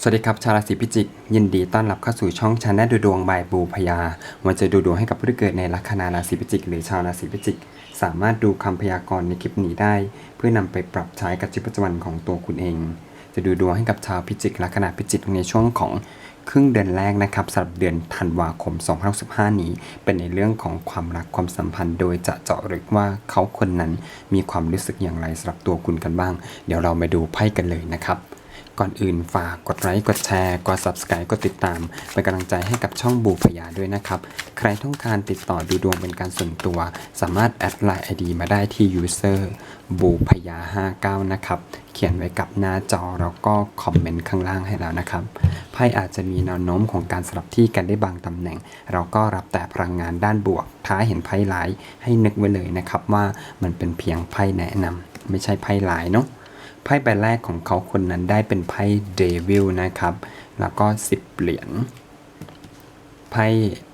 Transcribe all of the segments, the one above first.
สวัสดีครับชาวราศีพิจิก ยินดีต้อนรับเข้าสู่ช่องชาแนลดูดวงบายบูพยา วันจะดูดวงให้กับผู้ที่เกิดในลัคนาราศีพิจิก หรือชาวราศีพิจิก สามารถดูคำพยากรณ์ในคลิปนี้ได้ เพื่อนำไปปรับใช้กับชีวิตประจำวันของตัวคุณเอง จะดูดวงให้กับชาวพิจิกลัคนาพิจิกในช่วงของครึ่งเดือนแรกนะครับสำหรับเดือนธันวาคม 2065นี้ เป็นในเรื่องของความรักความสัมพันธ์ โดยจะเจาะลึกว่าเขาคนนั้นมีความรู้สึกอย่างไรสำหรับตัวคุณกันบ้าง เดี๋ยวเรามาดูไพ่กันเลยนะครับ ก่อนอื่นฝากกดไลค์กดแชร์กด subscribe กดติดตาม เป็นกำลังใจให้กับช่องบูพยาด้วยนะครับ ใครต้องการติดต่อดูดวงเป็นการส่วนตัว สามารถแอดไลน์ ID มาได้ที่ user บูพยา59 นะครับ เขียนไว้กับหน้าจอแล้วก็คอมเมนต์ข้างล่างให้แล้วนะครับไพ่อาจจะมีแนวโน้มของการสลับที่กันได้บางตำแหน่ง เราก็รับแต่พลังงานด้านบวกท้าเห็นไพ่ร้ายให้นึกไว้เลยนะครับว่ามันเป็นเพียงไพ่แนะนำไม่ใช่ไพ่ร้ายเนาะ ไพ่ใบแรกของเขาคนนั้นได้เป็นไพ่เดวิลนะครับ แล้วก็ 10 เหรียญ ไพ่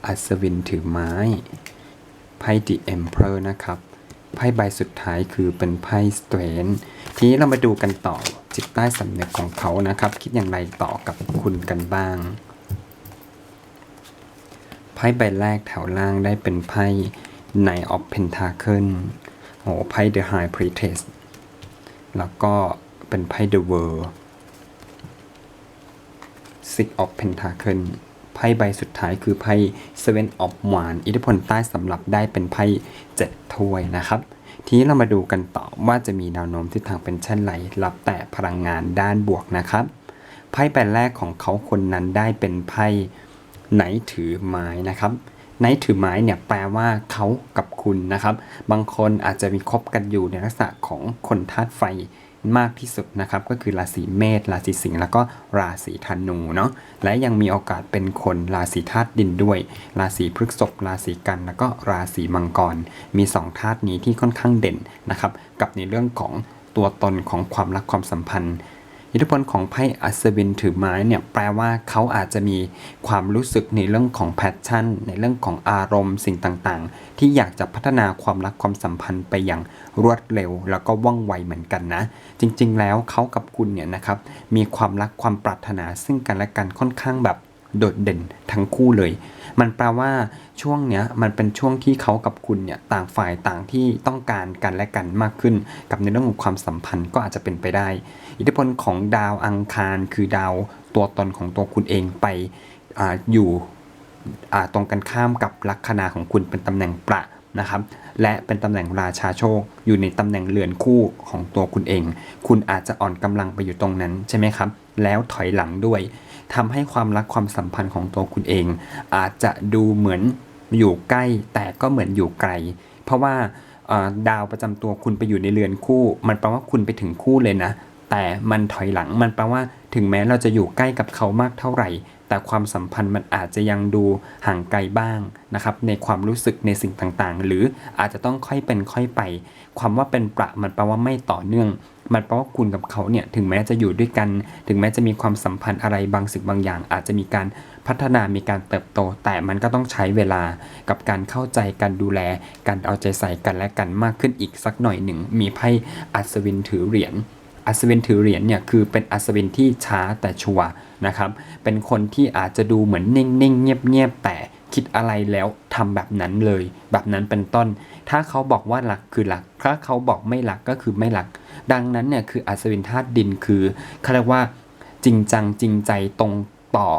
อัศวินถือไม้ ไพ่ The Emperor นะครับ ไพ่ใบสุดท้ายคือเป็นไพ่สเตรนทีนี้เรามาดูกันต่อจิตใต้สำนึกของเขานะครับ คิดอย่างไรต่อกับคุณกันบ้าง ไพ่ใบแรกแถวล่างได้เป็นไพ่ Knight of Pentacle โอ้ไพ่ The High Priestess แล้วก็เป็นไพ่ The World Six of Pentacle ไพ่ใบสุดท้ายคือไพ่ Seven of Wands อิทธิพลใต้สำหรับได้เป็นไพ่เจ็ดถ้วยนะครับ ทีนี้เรามาดูกันต่อว่าจะมีแนวโน้มทิศทางเป็นเช่นไรรับแต่พลังงานด้านบวกนะครับ ไพ่ใบแรกของเขาคนนั้นได้เป็นไพ่ไหนถือไม้นะครับ ไหนถือไม้เนี่ยแปลว่าเขากับคุณนะครับ บางคนอาจจะมีคบกันอยู่ในลักษณะของคนธาตุไฟมากที่สุดนะครับ ก็คือราศีเมษราศีสิงห์แล้วก็ราศีธนูเนาะและยังมีโอกาสเป็นคนราศีธาตุดินด้วย ราศีพฤษภราศีกัน แล้วก็ราศีมังกร มีสองธาตุนี้ที่ค่อนข้างเด่นนะครับ กับในเรื่องของตัวตนของความรักความสัมพันธ์ อิทธิพลของไพ่อัศวินถือไม้เนี่ยแปลว่าเขาอาจจะมีความรู้สึกในเรื่องของแพชชั่น ในเรื่องของอารมณ์สิ่งต่างๆ ที่อยากจะพัฒนาความรักความสัมพันธ์ไปอย่างรวดเร็ว แล้วก็ว่องไวเหมือนกันนะ จริงๆ แล้วเขากับคุณเนี่ยนะครับมีความรักความปรารถนาซึ่งกันและกันค่อนข้างแบบ โดดเด่นทั้งคู่เลย มันแปลว่าช่วงเนี้ยมันเป็นช่วงที่เขากับคุณเนี่ยต่างฝ่ายต่างที่ต้องการกันและกันมากขึ้น กับในเรื่องของความสัมพันธ์ก็อาจจะเป็นไปได้ อิทธิพลของดาวอังคารคือดาวตัวตนของตัวคุณเองไปออยู่ตรงกันข้ามกับลัคนาของคุณเป็นตำแหน่งประนะครับและเป็นตำแหน่งราชาโชค อยู่ในตำแหน่งเรือนคู่ของตัวคุณเอง คุณอาจจะอ่อนกำลังไปอยู่ตรงนั้นใช่ไหมครับ แล้วถอยหลังด้วย ทำให้ความรักความสัมพันธ์ของตัวคุณเอง อาจจะดูเหมือนอยู่ใกล้ แต่ก็เหมือนอยู่ไกล เพราะว่าดาวประจำตัวคุณไปอยู่ในเรือนคู่ มันแปลว่าคุณไปถึงคู่เลยนะ แต่มันถอยหลังมันแปลว่าถึงแม้เราจะอยู่ใกล้กับเขามากเท่าไหร่ แต่ความสัมพันธ์มันอาจจะยังดูห่างไกลบ้างนะครับในความรู้สึกในสิ่งต่างๆ หรืออาจจะต้องค่อยเป็นค่อยไป ความว่าเป็นประมันแปลว่าไม่ต่อเนื่อง มันแปลว่าคุณกับเขาเนี่ยถึงแม้จะอยู่ด้วยกัน ถึงแม้จะมีความสัมพันธ์อะไรบางสิ่งบางอย่าง อาจจะมีการพัฒนามีการเติบโต แต่มันก็ต้องใช้เวลากับการเข้าใจการดูแลการเอาใจใส่กันและกันมากขึ้นอีกสักหน่อยหนึ่ง มีไพ่อัศวินถือเหรียญอัศวินถือเหรียญเนี่ยคือเป็นอัศวินที่ช้าแต่ชัวร์นะครับ เป็นคนที่อาจจะดูเหมือนนิ่งๆเงียบๆแต่คิดอะไรแล้วทำแบบนั้นเลย แบบนั้นเป็นต้น ถ้าเขาบอกว่าหลักคือหลัก ถ้าเขาบอกไม่หลักก็คือไม่หลัก ดังนั้นเนี่ยคืออัศวินธาตุดินคือเขาเรียกว่าจริงจังจริงใจตรงต่อ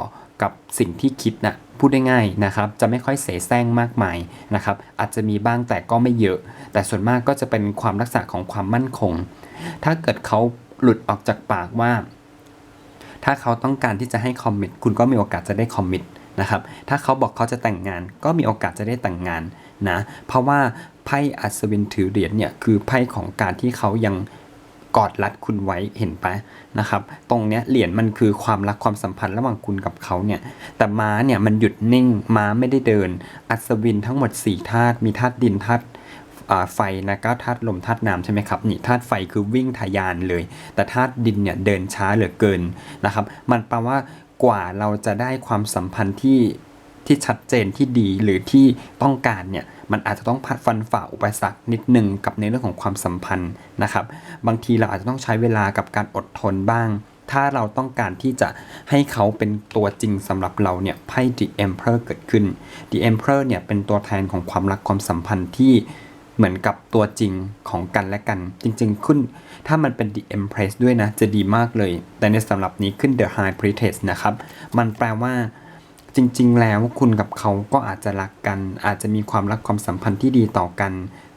กับสิ่งที่คิดนะพูดได้ง่ายนะครับ จะไม่ค่อยเสแสร้งมากมายนะครับ อาจจะมีบ้างแต่ก็ไม่เยอะ แต่ส่วนมากก็จะเป็นความลักษณะของความมั่นคง ถ้าเกิดเขาหลุดออกจากปากว่า ถ้าเขาต้องการที่จะให้คอมมิตคุณก็มีโอกาสจะได้คอมมิตนะครับ ถ้าเขาบอกเขาจะแต่งงาน ก็มีโอกาสจะได้แต่งงานนะ เพราะว่าไพ่อัศวินถือเหรียญเนี่ยคือไพ่ของการที่เขายัง กอดรัดคุณไว้เห็นปะนะครับ ตรงเนี้ยเหรียญมันคือความรักความสัมพันธ์ระหว่างคุณกับเขาเนี่ย แต่ม้าเนี่ยมันหยุดนิ่ง ม้าไม่ได้เดิน อัศวินทั้งหมด4ธาตุมีธาตุดินธาตุไฟนะก็ธาตุลมธาตุน้ำใช่ไหมครับนี่ธาตุไฟคือวิ่งทะยานเลย แต่ธาตุดินเนี่ยเดินช้าเหลือเกินนะครับ มันแปลว่ากว่าเราจะได้ความสัมพันธ์ที่ที่ชัดเจนที่ดีหรือที่ต้องการเนี่ย มันอาจจะต้องพัดฟันฝ่าอุปสรรคนิดหนึ่งกับในเรื่องของความสัมพันธ์นะครับ บางทีเราอาจจะต้องใช้เวลากับการอดทนบ้าง ถ้าเราต้องการที่จะให้เขาเป็นตัวจริงสำหรับเราเนี่ยไพ่ The Emperor เกิดขึ้น The Emperor เนี่ยเป็นตัวแทนของความรักความสัมพันธ์ที่เหมือนกับตัวจริงของกันและกัน จริงๆ ขึ้น ถ้ามันเป็น The Empress ด้วยนะ จะดีมากเลย แต่ในสำหรับนี้ขึ้น The High Priestess นะครับ มันแปลว่า จริง ๆ แล้วคุณกับเขาก็อาจจะรักกัน อาจจะมีความรักความสัมพันธ์ที่ดีต่อกัน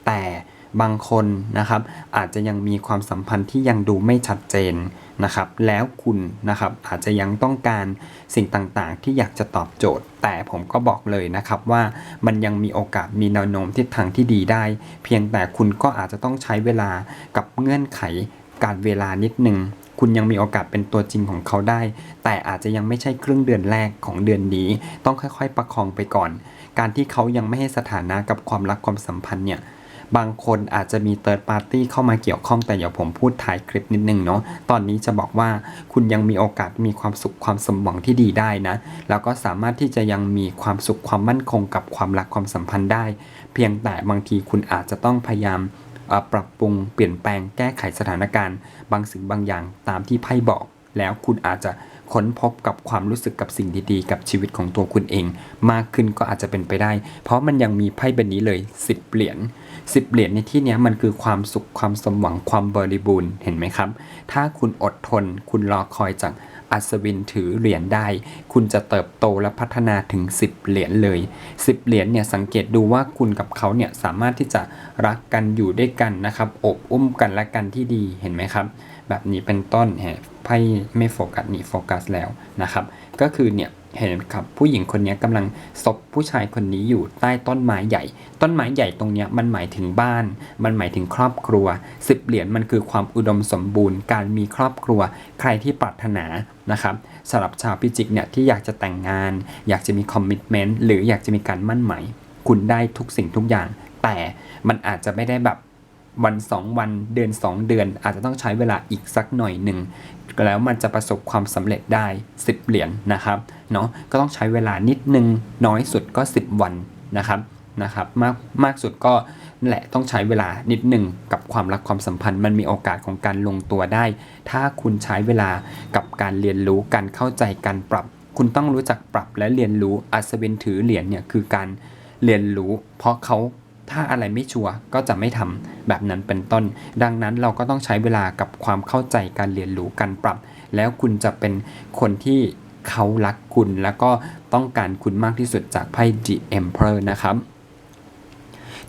แต่บางคนนะครับ อาจจะยังมีความสัมพันธ์ที่ยังดูไม่ชัดเจนนะครับ แล้วคุณนะครับอาจจะยังต้องการสิ่งต่างๆ ที่อยากจะตอบโจทย์ แต่ผมก็บอกเลยนะครับว่ามันยังมีโอกาสมีแนวโน้มทิศทางที่ดีได้ เพียงแต่คุณก็อาจจะต้องใช้เวลากับเงื่อนไขการเวลานิดนึง คุณยังมีโอกาสเป็นตัวจริงของเขาได้ แต่อาจจะยังไม่ใช่ครึ่งเดือนแรกของเดือนนี้ ต้องค่อยๆ ประคองไปก่อน การที่เขายังไม่ให้สถานะกับความรักความสัมพันธ์เนี่ยบางคนอาจจะมีเติร์ดปาร์ตี้เข้ามาเกี่ยวข้องแต่เดี๋ยวผมพูดท้ายคลิปนิดนึงเนาะตอนนี้จะบอกว่าคุณยังมีโอกาสมีความสุขความสมหวังที่ดีได้นะ แล้วก็สามารถที่จะยังมีความสุขความมั่นคงกับความรักความสัมพันธ์ได้ เพียงแต่บางทีคุณอาจจะต้องพยายาม ปรับปรุงเปลี่ยนแปลงแก้ไขสถานการณ์ บางสิ่งบางอย่างตามที่ไพ่บอก แล้วคุณอาจจะค้นพบกับความรู้สึกกับสิ่งดีๆ กับชีวิตของตัวคุณเอง มากขึ้นก็อาจจะเป็นไปได้ เพราะมันยังมีไพ่ใบนี้เลย10เหรียญ10เหรียญในที่นี้มันคือความสุขความสมหวังความบริบูรณ์เห็นไหมครับ ถ้าคุณอดทน คุณรอคอยจาก อัศวินถือเหรียญได้ คุณจะเติบโตและพัฒนาถึง 10 เหรียญเลย 10 เหรียญเนี่ยสังเกตดูว่าคุณกับเขาเนี่ยสามารถที่จะรักกันอยู่ด้วยกันนะครับอบอุ้มกันและกันที่ดีเห็นไหมครับ แบบนี้เป็นต้นแฮะไพ่ไม่โฟกัสนี่โฟกัสแล้วนะครับ ก็คือเนี่ย เห็นครับผู้หญิงคนนี้กำลังซบผู้ชายคนนี้อยู่ใต้ต้นไม้ใหญ่ ต้นไม้ใหญ่ตรงนี้มันหมายถึงบ้าน มันหมายถึงครอบครัวสิบเหรียญมันคือความอุดมสมบูรณ์ การมีครอบครัว ใครที่ปรารถนานะครับสำหรับชาวพิจิกเนี่ยที่อยากจะแต่งงาน อยากจะมีคอมมิชเมนต์หรืออยากจะมีการมั่นหมายคุณได้ทุกสิ่งทุกอย่าง แต่มันอาจจะไม่ได้แบบ วัน 2 วันเดือน 2 เดือน อาจจะต้องใช้เวลาอีกสักหน่อยหนึ่งแล้วมันจะประสบความสำเร็จได้ 10 เหรียญนะครับเนาะก็ต้องใช้เวลานิดนึงน้อยสุดก็ 10 วันนะครับนะครับมากมากสุดก็แหละต้องใช้เวลานิดหนึ่งกับความรักความสัมพันธ์ มันมีโอกาสของการลงตัวได้ ถ้าคุณใช้เวลากับการเรียนรู้การเข้าใจการปรับ คุณต้องรู้จักปรับและเรียนรู้อัศวินถือเหรียญเนี่ยคือการเรียนรู้ เพราะเขา ถ้าอะไรไม่ชัวร์ก็จะไม่ทำแบบนั้นเป็นต้น ดังนั้นเราก็ต้องใช้เวลากับความเข้าใจการเรียนรู้การปรับ แล้วคุณจะเป็นคนที่เขารักคุณแล้วก็ต้องการคุณมากที่สุดจากไพ่ The Emperor นะครับ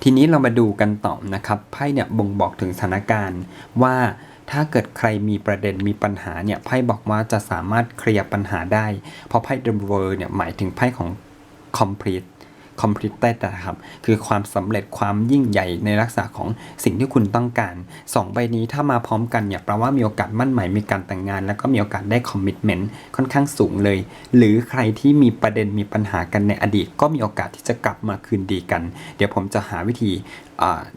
ทีนี้เรามาดูกันต่อนะครับไพ่เนี่ยบ่งบอกถึงสถานการณ์ว่าถ้าเกิดใครมีประเด็นมีปัญหาเนี่ยไพ่บอกว่าจะสามารถเคลียร์ปัญหาได้ เพราะไพ่ The World เนี่ยหมายถึงไพ่ของ complete completed นะครับ คือความสำเร็จความยิ่งใหญ่ในลักษณะของสิ่งที่คุณต้องการ 2 ใบนี้ถ้ามาพร้อมกันเนี่ยแปลว่ามีโอกาสมั่นหมายมีการแต่งงาน แล้วก็มีโอกาสได้ commitment ค่อนข้างสูงเลย หรือใครที่มีประเด็นมีปัญหากันในอดีต ก็มีโอกาสที่จะกลับมาคืนดีกัน เดี๋ยวผมจะหาวิธี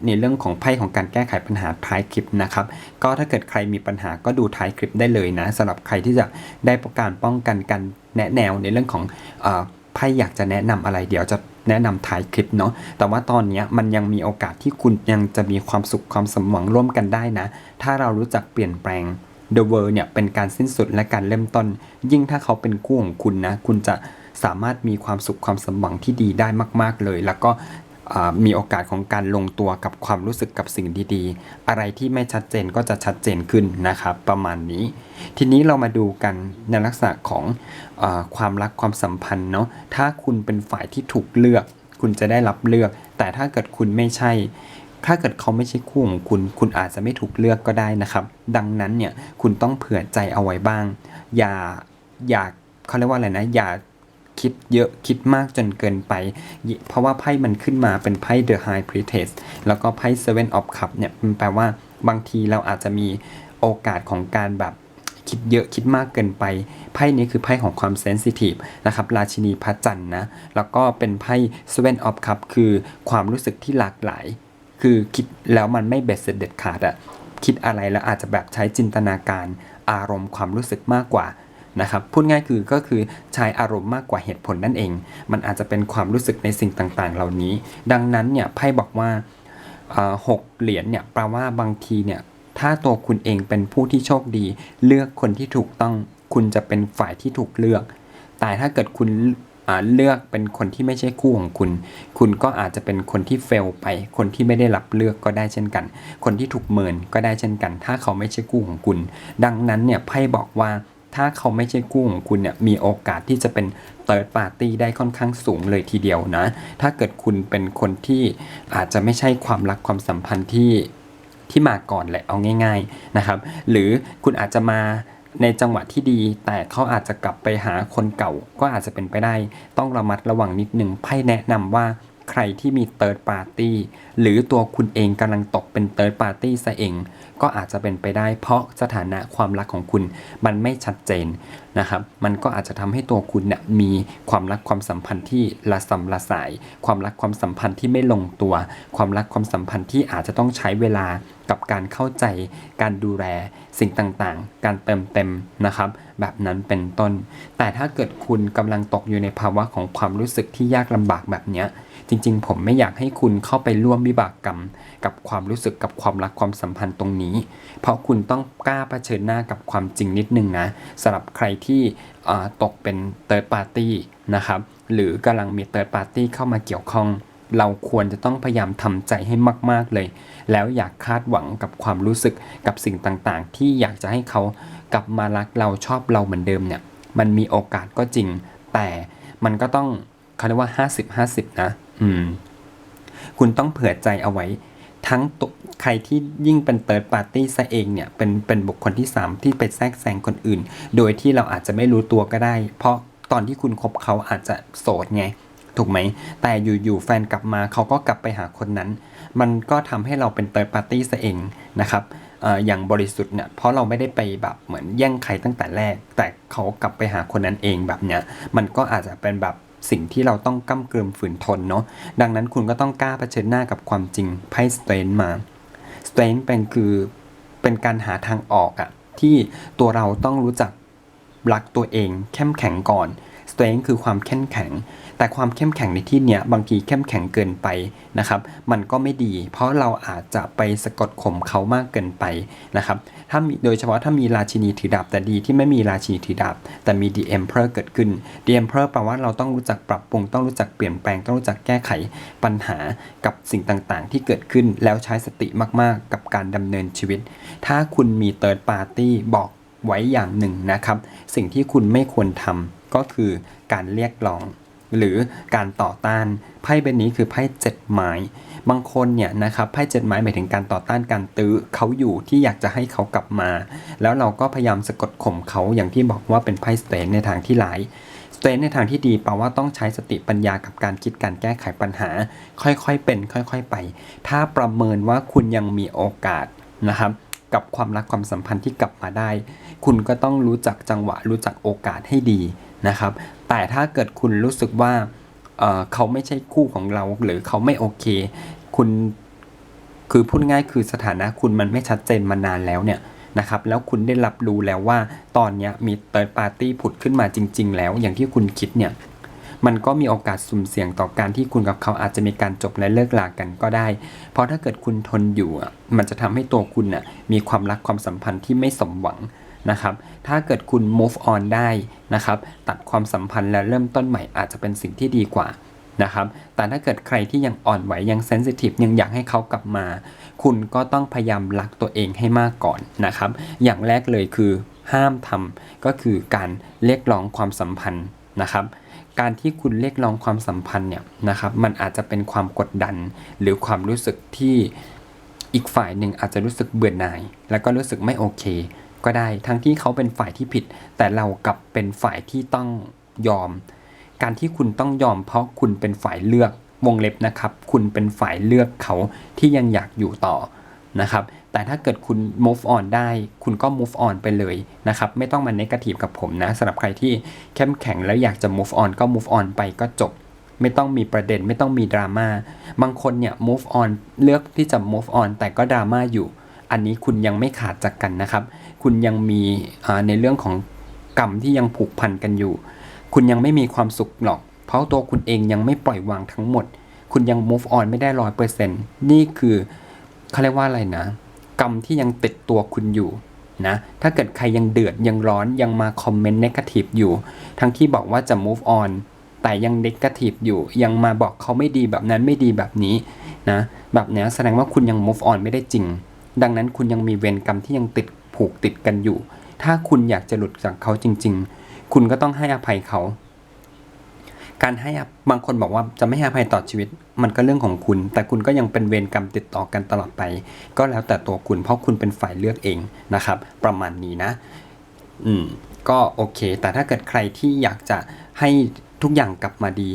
ในเรื่องของไพ่ของการแก้ไขปัญหาท้ายคลิปนะครับ ก็ถ้าเกิดใครมีปัญหาก็ดูท้ายคลิปได้เลยนะสำหรับใครที่จะได้ประการป้องกันกันแนะแนวในเรื่องของไพ่อยากจะแนะนำอะไรเดี๋ยวจะ แนะนำท้ายคลิปเนาะแต่ว่าตอนนี้มันยังมีโอกาสที่คุณยังจะมีความสุขความสมหวังร่วมกันได้นะ ถ้าเรารู้จักเปลี่ยนแปลง The World เนี่ยเป็นการสิ้นสุดและการเริ่มต้น ยิ่งถ้าเขาเป็นคู่ของคุณนะ คุณจะสามารถมีความสุขความสมหวังที่ดีได้มาก ๆ เลย แล้วก็ มีโอกาสของการลงตัวกับความรู้สึกกับสิ่งดีๆ อะไรที่ไม่ชัดเจนก็จะชัดเจนขึ้นนะครับ ประมาณนี้ ทีนี้เรามาดูกันในลักษณะของอความรักความสัมพันธ์เนาะถ้าคุณเป็นฝ่ายที่ถูกเลือก คุณจะได้รับเลือก แต่ถ้าเกิดคุณไม่ใช่ ถ้าเกิดเขาไม่ใช่คู่ของคุณ คุณอาจจะไม่ถูกเลือกก็ได้นะครับ ดังนั้นเนี่ยคุณต้องเผื่อใจเอาไว้บ้าง อย่าอย่าเขาเรียกว่าอะไรนะอย่า คิดเยอะคิดมากจนเกินไป เพราะว่าไพ่มันขึ้นมาเป็นไพ่ The High Priestess แล้วก็ไพ่ Seven of Cups เนี่ยมันแปลว่าบางทีเราอาจจะมีโอกาสของการแบบคิดเยอะคิดมากเกินไปไพ่นี้คือไพ่ของความเซนซิทีฟนะครับราชินีพระจันทร์นะแล้วก็เป็นไพ่ Seven of Cups คือความรู้สึกที่หลากหลาย คือคิดแล้วมันไม่เบ็ดเสร็จเด็ดขาดอะคิดอะไรแล้วอาจจะแบบใช้จินตนาการอารมณ์ความรู้สึกมากกว่า นะครับพูดง่ายคือก็คือใช้อารมณ์มากกว่าเหตุผลนั่นเอง มันอาจจะเป็นความรู้สึกในสิ่งต่างๆ เหล่านี้ ดังนั้นเนี่ยไพ่บอกว่าหกเหรียญเนี่ยแปลว่าบางทีเนี่ยถ้าตัวคุณเองเป็นผู้ที่โชคดี เลือกคนที่ถูกต้องคุณจะเป็นฝ่ายที่ถูกเลือก แต่ถ้าเกิดคุณเลือกเป็นคนที่ไม่ใช่คู่ของคุณ คุณก็อาจจะเป็นคนที่เฟลไป คนที่ไม่ได้รับเลือกก็ได้เช่นกัน คนที่ถูกเมินก็ได้เช่นกัน ถ้าเขาไม่ใช่คู่ของคุณ ดังนั้นเนี่ยไพ่บอกว่า ถ้าเขาไม่ใช่คู่ของคุณเนี่ยมีโอกาสที่จะเป็นเติร์ดปาร์ตี้ได้ค่อนข้างสูงเลยทีเดียวนะ ถ้าเกิดคุณเป็นคนที่อาจจะไม่ใช่ความรักความสัมพันธ์ที่ที่มาก่อนแหละเอาง่าย ๆนะครับ หรือคุณอาจจะมาในจังหวะที่ดี แต่เขาอาจจะกลับไปหาคนเก่าก็อาจจะเป็นไปได้ ต้องระมัดระวังนิดนึงไพ่แนะนำว่า ใครที่มีเติร์ดปาร์ตี้หรือตัวคุณเองกำลังตกเป็นเติร์ดปาร์ตี้ซะเอง ก็อาจจะเป็นไปได้เพราะสถานะความรักของคุณมันไม่ชัดเจนนะครับ มันก็อาจจะทำให้ตัวคุณเนี่ยมีความรักความสัมพันธ์ที่ละสำละสาย ความรักความสัมพันธ์ที่ไม่ลงตัว ความรักความสัมพันธ์ที่อาจจะต้องใช้เวลา กับการเข้าใจ การดูแลสิ่งต่างๆ การเติมเต็มนะครับ แบบนั้นเป็นต้น แต่ถ้าเกิดคุณกำลังตกอยู่ในภาวะของความรู้สึกที่ยากลำบากแบบเนี้ยจริง ๆ ผมไม่อยากให้คุณเข้าไปร่วมวิบากกรรม กับความรู้สึกกับความรักความสัมพันธ์ตรงนี้ เพราะคุณต้องกล้าเผชิญหน้ากับความจริงนิดนึงนะสำหรับใครที่ตกเป็นเติร์ดปาร์ตี้นะครับหรือกำลังมีเติร์ดปาร์ตี้เข้ามาเกี่ยวข้อง เราควรจะต้องพยายามทำใจให้มาก ๆเลย แล้วอยากคาดหวังกับความรู้สึกกับสิ่งต่างๆ ที่อยากจะให้เขากลับมารักเราชอบเราเหมือนเดิมเนี่ย มันมีโอกาสก็จริง แต่มันก็ต้องเขาเรียกว่า 50-50 นะ อืม คุณต้องเผื่อใจเอาไว้ ทั้งตัวใครที่ยิ่งเป็นเติร์ดปาร์ตี้ซะเองเนี่ย เป็นเป็นบุคคลที่ 3 ที่ไปแทรกแซงคนอื่น โดยที่เราอาจจะไม่รู้ตัวก็ได้ เพราะตอนที่คุณคบเขาอาจจะโสดไง ถูกไหม แต่อยู่ๆแฟนกลับมาเขาก็กลับไปหาคนนั้น มันก็ทำให้เราเป็นเติร์ดปาร์ตี้ซะเองนะครับออย่างบริสุทธิ์เนี่ยเพราะเราไม่ได้ไปแบบเหมือนแย่งใครตั้งแต่แรก แต่เขากลับไปหาคนนั้นเองแบบเนี้ยมันก็อาจจะเป็นแบบสิ่งที่เราต้องก้ำเกลืมฝืนทนเนาะดังนั้นคุณก็ต้องกล้าเผชิญหน้ากับความจริงไพ่สเตนมาสเตนเป็นคือเป็นการหาทางออกอะที่ตัวเราต้องรู้จักรักตัวเองเข้มแข็งก่อน สเตนคือความเข้มแข็ง แต่ความเข้มแข็งในที่เนี้ยบางทีเข้มแข็งเกินไปนะครับ มันก็ไม่ดี เพราะเราอาจจะไปสะกดข่มเขามากเกินไปนะครับ ถ้ามีโดยเฉพาะถ้ามีราชินีถือดาบแต่ดีที่ไม่มีราชินีถือดาบแต่มี The Emperor เกิดขึ้น The Emperor แปลว่าเราต้องรู้จักปรับปรุง ต้องรู้จักเปลี่ยนแปลง ต้องรู้จักแก้ไขปัญหากับสิ่งต่างๆ ที่เกิดขึ้นแล้วใช้สติมากๆ กับการดำเนินชีวิต ถ้าคุณมี Third Party บอกไว้อย่างหนึ่งนะครับ สิ่งที่คุณไม่ควรทำ ก็คือการเรียกร้อง หรือการต่อต้านไพ่ใบนี้คือไพ่เจ็ดไม้บางคนเนี่ยนะครับไพ่เจ็ดไม้หมายถึงการต่อต้านการตื้อเขาอยู่ที่อยากจะให้เขากลับมา แล้วเราก็พยายามสะกดข่มเขาอย่างที่บอกว่าเป็นไพ่สเตนในทางที่ร้ายสเตนในทางที่ดีแปลว่าต้องใช้สติปัญญากับการคิดการแก้ไขปัญหา ค่อยๆเป็น ค่อยๆไป ถ้าประเมินว่าคุณยังมีโอกาสนะครับกับความรักความสัมพันธ์ที่กลับมาได้ คุณก็ต้องรู้จักจังหวะรู้จักโอกาสให้ดี นะครับ แต่ถ้าเกิดคุณรู้สึกว่าเเขาไม่ใช่คู่ของเราหรือเขาไม่โอเค คุณคือพูดง่ายคือสถานะคุณมันไม่ชัดเจนมานานแล้วเนี่ยนะครับแล้วคุณได้รับรู้แล้วว่าตอนนี้มีเติร์ดปาร์ตี้ผุดขึ้นมาจริง ๆ แล้วอย่างที่คุณคิดเนี่ยมันก็มีโอกาสสุ่มเสี่ยงต่อการที่คุณกับเขาอาจจะมีการจบและเลิกลากันก็ได้ เพราะถ้าเกิดคุณทนอยู่มันจะทำให้ตัวคุณอะมีความรักความสัมพันธ์ที่ไม่สมหวัง นะครับ ถ้าเกิดคุณ move on ได้นะครับ ตัดความสัมพันธ์และเริ่มต้นใหม่อาจจะเป็นสิ่งที่ดีกว่านะครับ แต่ถ้าเกิดใครที่ยังอ่อนไหวยังเซนซิทีฟยังอยากให้เขากลับมา คุณก็ต้องพยายามรักตัวเองให้มากก่อนนะครับ อย่างแรกเลยคือห้ามทำก็คือการเรียกร้องความสัมพันธ์นะครับการที่คุณเรียกร้องความสัมพันธ์เนี่ยนะครับ มันอาจจะเป็นความกดดัน หรือความรู้สึกที่อีกฝ่ายหนึ่งอาจจะรู้สึกเบื่อหน่าย แล้วก็รู้สึกไม่โอเค ก็ได้ ทั้งที่เขาเป็นฝ่ายที่ผิด แต่เรากลับเป็นฝ่ายที่ต้องยอม การที่คุณต้องยอม เพราะคุณเป็นฝ่ายเลือกวงเล็บนะครับ คุณเป็นฝ่ายเลือกเขาที่ยังอยากอยู่ต่อนะครับ แต่ถ้าเกิดคุณ move on ได้ คุณก็ move on ไปเลยนะครับ ไม่ต้องมา negative กับผมนะสำหรับใครที่เข้มแข็งแล้วอยากจะ move on ก็ move on ไปก็จบ ไม่ต้องมีประเด็นไม่ต้องมีดราม่า บางคนเนี่ย move on เลือกที่จะ move on แต่ก็ดราม่าอยู่ อันนี้คุณยังไม่ขาดจากกันนะครับ คุณยังมีในเรื่องของกรรมที่ยังผูกพันกันอยู่ คุณยังไม่มีความสุขหรอก เพราะตัวคุณเองยังไม่ปล่อยวางทั้งหมด คุณยัง move on ไม่ได้ร้อยเปอร์เซ็นต์นี่คือเขาเรียกว่าอะไรนะ กรรมที่ยังติดตัวคุณอยู่นะถ้าเกิดใครยังเดือดยังร้อนยังมาคอมเมนต์ negative อยู่ ทั้งที่บอกว่าจะ move on แต่ยัง negative อยู่ ยังมาบอกเขาไม่ดีแบบนั้นไม่ดีแบบนี้นะแบบนี้แสดงว่าคุณยัง move on ไม่ได้จริง ดังนั้นคุณยังมีเวรกรรมที่ยังติด ผูกติดกันอยู่ ถ้าคุณอยากจะหลุดจากเขาจริง ๆ คุณก็ต้องให้อภัยเขา การให้อบางคนบอกว่าจะไม่ให้อภัยต่อชีวิต มันก็เรื่องของคุณ แต่คุณก็ยังเป็นเวรกรรมติดต่อกันตลอดไป ก็แล้วแต่ตัวคุณเพราะคุณเป็นฝ่ายเลือกเองนะครับ ประมาณนี้นะ อืม ก็โอเค แต่ถ้าเกิดใครที่อยากจะให้ทุกอย่างกลับมาดี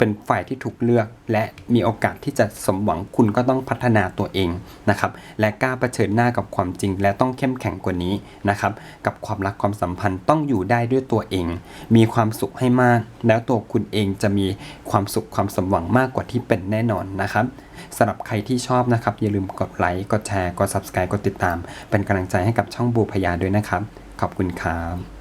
เป็นฝ่ายที่ถูกเลือก และมีโอกาสที่จะสมหวังคุณก็ต้องพัฒนาตัวเองนะครับและกล้าเผชิญหน้ากับความจริง และต้องเข้มแข็งกว่านี้นะครับกับความรักความสัมพันธ์ต้องอยู่ได้ด้วยตัวเอง มีความสุขให้มาก แล้วตัวคุณเองจะมีความสุขความสมหวังมากกว่าที่เป็นแน่นอนนะครับสำหรับใครที่ชอบนะครับ อย่าลืมกดไลค์กดแชร์กด subscribe กดติดตาม เป็นกำลังใจให้กับช่องบูพยาด้วยนะครับ ขอบคุณครับ